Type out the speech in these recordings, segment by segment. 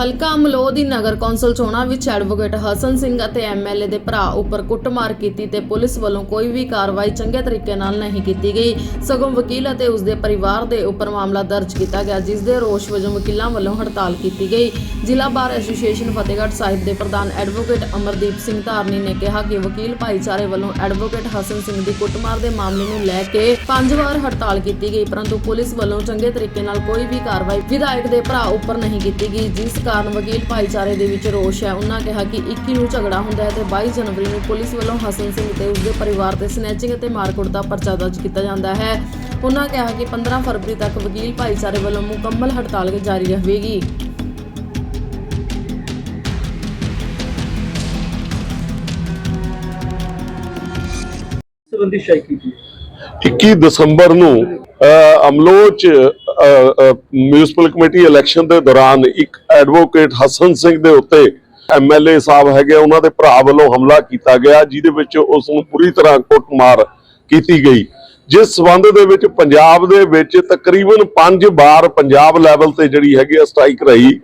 ਹਲਕਾ ਅਮਲੋਹ ਦੀ ਨਗਰ ਕੌਂਸਲ ਚੋਣਾਂ ਵਿੱਚ ਐਡਵੋਕੇਟ ਹਸਨ ਸਿੰਘ ਅਤੇ ਐਮਐਲਏ ਦੇ ਭਰਾ ਉੱਪਰ ਕੁੱਟਮਾਰ ਕੀਤੀ ਤੇ ਪੁਲਿਸ ਵੱਲੋਂ ਕੋਈ ਵੀ ਕਾਰਵਾਈ ਚੰਗੇ ਤਰੀਕੇ ਨਾਲ ਨਹੀਂ ਕੀਤੀ ਗਈ। ਸਗੋਂ ਵਕੀਲ ਅਤੇ ਉਸ ਦੇ ਪਰਿਵਾਰ ਦੇ ਉੱਪਰ ਮਾਮਲਾ ਦਰਜ ਕੀਤਾ ਗਿਆ, ਜਿਸ ਦੇ ਰੋਸ਼ ਵਜੋਂ ਵਕੀਲਾਂ ਵੱਲੋਂ ਹੜਤਾਲ ਕੀਤੀ ਗਈ। ਜ਼ਿਲ੍ਹਾ ਬਾਰ ਐਸੋਸੀਏਸ਼ਨ ਫਤਿਹਗੜ੍ਹ ਸਾਹਿਬ ਦੇ ਪ੍ਰਧਾਨ ਐਡਵੋਕੇਟ ਅਮਰਦੀਪ ਸਿੰਘ ਧਾਰਨੀ ਨੇ ਕਿਹਾ ਕਿ ਵਕੀਲ ਭਾਈਚਾਰੇ ਵੱਲੋਂ ਐਡਵੋਕੇਟ ਹਸਨ ਸਿੰਘ ਦੀ ਕੁੱਟਮਾਰ ਦੇ ਮਾਮਲੇ ਨੂੰ ਲੈ ਕੇ ਪੰਜ ਵਾਰ ਹੜਤਾਲ ਕੀਤੀ ਗਈ, ਪਰੰਤੂ ਪੁਲਿਸ ਵੱਲੋਂ ਚੰਗੇ ਤਰੀਕੇ ਨਾਲ ਕੋਈ ਵੀ ਕਾਰਵਾਈ ਵਿਧਾਇਕ ਦੇ ਭਰਾ ਉੱਪਰ ਨਹੀਂ ਕੀਤੀ ਗਈ, ਜਿਸ ਕਾਰਨ ਵਕੀਲ ਭਾਈਚਾਰੇ ਦੇ ਵਿੱਚ ਰੋਸ਼ ਹੈ। ਉਹਨਾਂ ਕਿਹਾ ਕਿ 21 ਨੂੰ ਝਗੜਾ ਹੁੰਦਾ ਹੈ ਤੇ 22 ਜਨਵਰੀ ਨੂੰ ਪੁਲਿਸ ਵੱਲੋਂ ਹਸਨ ਸਿੰਘ ਤੇ ਉਸਦੇ ਪਰਿਵਾਰ ਤੇ ਸਨੈਚਿੰਗ ਅਤੇ ਮਾਰਕੁੱਟ ਦਾ ਪਰਚਾ ਦਰਜ ਕੀਤਾ ਜਾਂਦਾ ਹੈ। ਉਹਨਾਂ ਕਿਹਾ ਕਿ 15 ਫਰਵਰੀ ਤੱਕ ਵਕੀਲ ਭਾਈਚਾਰੇ ਵੱਲੋਂ ਮੁਕੰਮਲ ਹੜਤਾਲ ਜਾਰੀ ਰਹੇਗੀ। ਸੰਬੰਧੀ ਸ਼ਾਇ ਕੀਤੀ 21 ਦਸੰਬਰ ਨੂੰ ਅਹ, ਅਮਲੋਹ ਚ ਮਿਊਨਿਸਪਲ ਕਮੇਟੀ ਇਲੈਕਸ਼ਨ ਦੇ ਦੌਰਾਨ ਇੱਕ ਐਡਵੋਕੇਟ ਹਸਨ ਸਿੰਘ ਦੇ ਉੱਤੇ ਐਮਐਲਏ ਸਾਹਿਬ ਹੈਗੇ ਉਹਨਾਂ ਦੇ ਭਰਾ ਵੱਲੋਂ ਹਮਲਾ ਕੀਤਾ ਗਿਆ, ਜਿਹਦੇ ਵਿੱਚ ਉਸ ਨੂੰ ਪੂਰੀ ਤਰ੍ਹਾਂ ਕੁੱਟਮਾਰ ਕੀਤੀ ਗਈ। ਜਿਸ ਸਬੰਧ ਦੇ ਵਿੱਚ ਪੰਜਾਬ ਦੇ ਵਿੱਚ ਤਕਰੀਬਨ 5 ਵਾਰ ਪੰਜਾਬ ਲੈਵਲ ਤੇ ਜਿਹੜੀ ਹੈਗੀ ਆ ਸਟ੍ਰਾਈਕ ਰਹੀ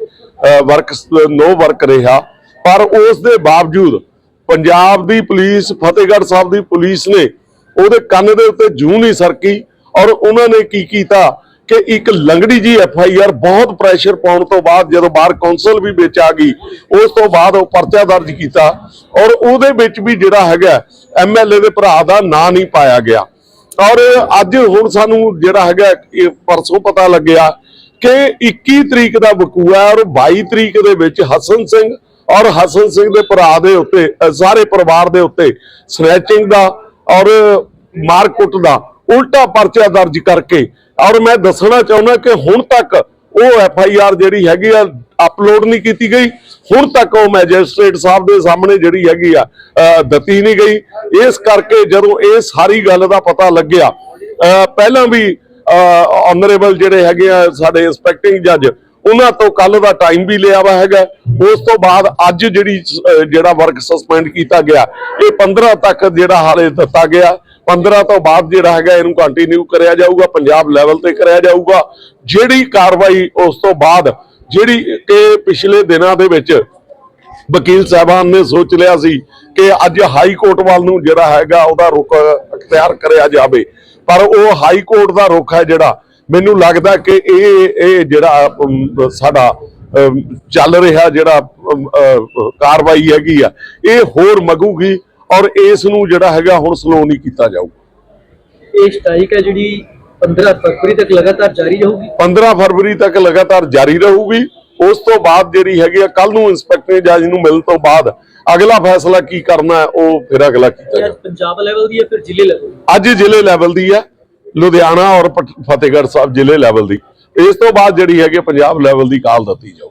ਵਰਕ ਨੋ ਵਰਕ ਰਿਹਾ। ਪਰ ਉਸ ਦੇ ਬਾਵਜੂਦ ਪੰਜਾਬ ਦੀ ਪੁਲਿਸ, ਫਤਿਹਗੜ੍ਹ ਸਾਹਿਬ ਦੀ ਪੁਲਿਸ ਨੇ ਉਹਦੇ ਕੰਨ ਦੇ ਉੱਤੇ ਜੂੰ ਨਹੀਂ ਸਰਕੀ ਔਰ ਉਹਨਾਂ ਨੇ ਕੀ ਕੀਤਾ? ਕਿ ਇੱਕ ਲੰਗੜੀ ਜੀ ਐਫ ਆਈ ਆਰ ਬਹੁਤ ਪ੍ਰੈਸ਼ਰ ਪਾਉਣ ਤੋਂ ਬਾਅਦ ਜਦੋਂ ਬਾਹਰ ਕੌਂਸਲ ਵੀ ਵਿੱਚ ਆ ਗਈ, ਉਸ ਤੋਂ ਬਾਅਦ ਉਹ ਪਰਚਾ ਦਰਜ ਕੀਤਾ ਔਰ ਉਹਦੇ ਵਿੱਚ ਵੀ ਜਿਹੜਾ ਹੈਗਾ ਐਮਐਲਏ ਦੇ ਭਰਾ ਦਾ ਨਾਂ ਨਹੀਂ ਪਾਇਆ ਗਿਆ। ਔਰ ਅੱਜ ਹੁਣ ਸਾਨੂੰ ਜਿਹੜਾ ਹੈਗਾ ਪਰਸੋਂ ਪਤਾ ਲੱਗਿਆ ਕਿ 21 ਤਰੀਕ ਦਾ ਵਕੂਆ ਔਰ 22 ਤਰੀਕ ਦੇ ਵਿੱਚ ਹਸਨ ਸਿੰਘ ਔਰ ਹਸਨ ਸਿੰਘ ਦੇ ਭਰਾ ਦੇ ਉੱਤੇ ਸਾਰੇ ਪਰਿਵਾਰ ਦੇ ਉੱਤੇ ਸਨੈਚਿੰਗ ਦਾ ਔਰ ਮਾਰਕੁੱਟ ਦਾ ਉਲਟਾ ਪਰਚਾ ਦਰਜ ਕਰਕੇ ਔਰ ਮੈਂ ਦੱਸਣਾ ਚਾਹੁੰਦਾ ਕਿ ਹੁਣ ਤੱਕ ਉਹ ਐਫ ਆਈ ਆਰ ਜਿਹੜੀ ਹੈਗੀ ਆ ਅਪਲੋਡ ਨਹੀਂ ਕੀਤੀ ਗਈ। ਹੁਣ ਤੱਕ ਉਹ ਮੈਜਿਸਟ੍ਰੇਟ ਸਾਹਿਬ ਦੇ ਸਾਹਮਣੇ ਜਿਹੜੀ ਹੈਗੀ ਆ ਦਿੱਤੀ ਨਹੀਂ ਗਈ। ਇਸ ਕਰਕੇ ਜਦੋਂ ਇਹ ਸਾਰੀ ਗੱਲ ਦਾ ਪਤਾ ਲੱਗਿਆ ਅ, ਪਹਿਲਾਂ ਵੀ ਆਨਰੇਬਲ ਜਿਹੜੇ ਹੈਗੇ ਆ ਸਾਡੇ ਇੰਸਪੈਕਟਿੰਗ ਜੱਜ ਉਹਨਾਂ ਤੋਂ ਕੱਲ ਦਾ ਟਾਈਮ ਵੀ ਲਿਆ ਵਾ ਹੈਗਾ। ਉਸ ਤੋਂ ਬਾਅਦ ਅੱਜ ਜਿਹੜੀ ਜਿਹੜਾ ਵਰਕ ਸਸਪੈਂਡ ਕੀਤਾ ਗਿਆ ਇਹ 15 ਤੱਕ ਜਿਹੜਾ ਹਾਲੇ ਦਿੱਤਾ ਗਿਆ। 15 ਤੋਂ ਬਾਅਦ ਜਿਹੜਾ ਹੈਗਾ ਇਹਨੂੰ ਕੰਟੀਨਿਊ ਕਰਿਆ ਜਾਊਗਾ, ਪੰਜਾਬ ਲੈਵਲ ਤੇ ਕਰਿਆ ਜਾਊਗਾ। ਜਿਹੜੀ ਕਾਰਵਾਈ ਉਸ ਤੋਂ ਬਾਅਦ, ਜਿਹੜੀ ਕਿ ਪਿਛਲੇ ਦਿਨਾਂ ਦੇ ਵਿੱਚ ਵਕੀਲ ਸਾਹਿਬਾਨ ਨੇ ਸੋਚ ਲਿਆ ਸੀ ਕਿ ਅੱਜ ਹਾਈ ਕੋਰਟ ਵੱਲ ਨੂੰ ਜਿਹੜਾ ਹੈਗਾ ਉਹਦਾ ਰੁਖ ਅਖਤਿਆਰ ਕਰਿਆ ਜਾਵੇ। ਪਰ ਉਹ ਹਾਈ ਕੋਰਟ ਦਾ ਰੁਖ ਹੈ ਜਿਹੜਾ, ਮੈਨੂੰ ਲੱਗਦਾ ਕਿ ਇਹ ਇਹ ਜਿਹੜਾ ਸਾਡਾ ਚੱਲ ਰਿਹਾ ਜਿਹੜਾ ਕਾਰਵਾਈ ਹੈਗੀ ਆ, ਇਹ ਹੋਰ ਮਗੂਗੀ। ਔਰ ਇਸ ਨੂੰ ਜਿਹੜਾ ਹੈਗਾ ਹੁਣ ਸਲੋ ਨਹੀਂ ਕੀਤਾ ਜਾਊਗਾ। ਇਹ ਸਟ੍ਰਾਈਕ ਹੈ ਜਿਹੜੀ 15 ਫਰਵਰੀ ਤੱਕ ਲਗਾਤਾਰ ਜਾਰੀ ਰਹੂਗੀ? 15 ਫਰਵਰੀ ਤੱਕ ਲਗਾਤਾਰ ਜਾਰੀ ਰਹੂਗੀ। ਉਸ ਤੋਂ ਬਾਅਦ ਜਿਹੜੀ ਹੈਗੀ ਆ ਕੱਲ ਨੂੰ ਇੰਸਪੈਕਟਰ ਜੱਜ ਨੂੰ ਮਿਲਣ ਤੋਂ ਬਾਅਦ ਅਗਲਾ ਫੈਸਲਾ ਕੀ ਕਰਨਾ ਹੈ ਉਹ ਫਿਰ ਅਗਲਾ ਕੀਤਾ ਜਾਊਗਾ। ਪੰਜਾਬ ਲੈਵਲ ਦੀ ਹੈ ਫਿਰ ਜ਼ਿਲ੍ਹੇ ਲੈਵਲ ਦੀ? ਅੱਜ ਜ਼ਿਲ੍ਹੇ ਲੈਵਲ ਦੀ ਹੈ ਲੁਧਿਆਣਾ ਔਰ ਫਤਿਹਗੜ੍ਹ ਸਾਹਿਬ ਜ਼ਿਲ੍ਹੇ ਲੈਵਲ ਦੀ। ਇਸ ਤੋਂ ਬਾਅਦ ਜਿਹੜੀ ਹੈਗੀ ਪੰਜਾਬ ਲੈਵਲ ਦੀ ਕਾਲ ਦਿੱਤੀ ਜਾਊ